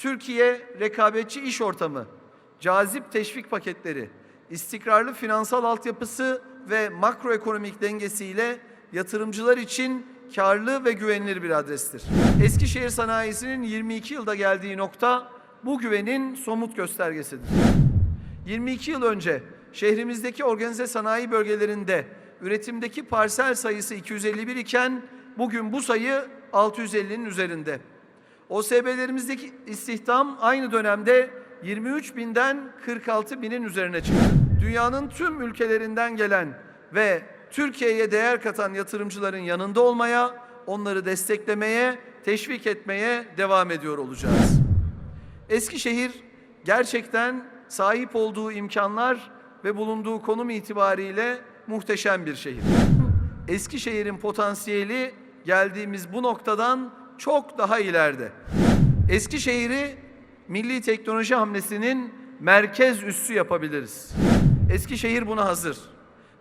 Türkiye rekabetçi iş ortamı, cazip teşvik paketleri, istikrarlı finansal altyapısı ve makroekonomik dengesiyle yatırımcılar için karlı ve güvenilir bir adrestir. Eskişehir sanayisinin 22 yılda geldiği nokta bu güvenin somut göstergesidir. 22 yıl önce şehrimizdeki organize sanayi bölgelerinde üretimdeki parsel sayısı 251 iken bugün bu sayı 650'nin üzerinde. OSB'lerimizdeki istihdam aynı dönemde 23 binden 46 binin üzerine çıktı. Dünyanın tüm ülkelerinden gelen ve Türkiye'ye değer katan yatırımcıların yanında olmaya, onları desteklemeye, teşvik etmeye devam ediyor olacağız. Eskişehir gerçekten sahip olduğu imkanlar ve bulunduğu konum itibariyle muhteşem bir şehir. Eskişehir'in potansiyeli geldiğimiz bu noktadan çok daha ileride. Eskişehir'i milli teknoloji hamlesinin merkez üssü yapabiliriz. Eskişehir buna hazır.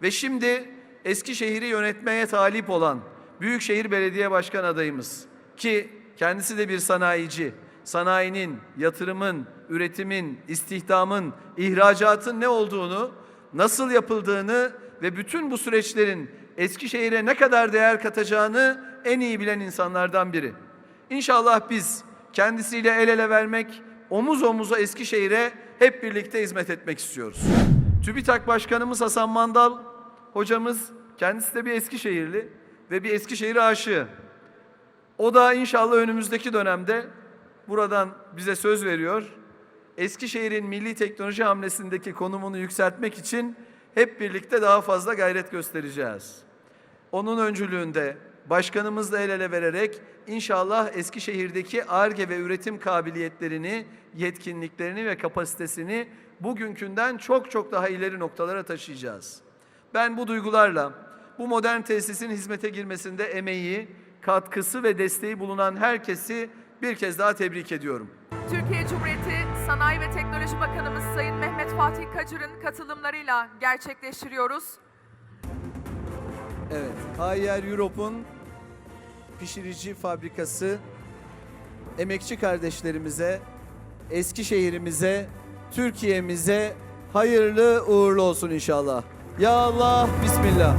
Ve şimdi Eskişehir'i yönetmeye talip olan Büyükşehir Belediye Başkan adayımız ki kendisi de bir sanayici, sanayinin, yatırımın, üretimin, istihdamın, ihracatın ne olduğunu, nasıl yapıldığını ve bütün bu süreçlerin Eskişehir'e ne kadar değer katacağını en iyi bilen insanlardan biri. İnşallah biz kendisiyle el ele vermek, omuz omuza Eskişehir'e hep birlikte hizmet etmek istiyoruz. TÜBİTAK Başkanımız Hasan Mandal hocamız kendisi de bir Eskişehirli ve bir Eskişehir aşığı. O da inşallah önümüzdeki dönemde buradan bize söz veriyor. Eskişehir'in milli teknoloji hamlesindeki konumunu yükseltmek için hep birlikte daha fazla gayret göstereceğiz. Onun öncülüğünde başkanımızla el ele vererek inşallah Eskişehir'deki ARGE ve üretim kabiliyetlerini, yetkinliklerini ve kapasitesini bugünkünden çok çok daha ileri noktalara taşıyacağız. Ben bu duygularla bu modern tesisin hizmete girmesinde emeği, katkısı ve desteği bulunan herkesi bir kez daha tebrik ediyorum. Türkiye Cumhuriyeti Sanayi ve Teknoloji Bakanımız Sayın Mehmet Fatih Kacır'ın katılımlarıyla gerçekleştiriyoruz. Evet, Haier Europe'un Pişirici Fabrikası emekçi kardeşlerimize, Eskişehir'imize, Türkiye'mize hayırlı uğurlu olsun inşallah. Ya Allah, Bismillah.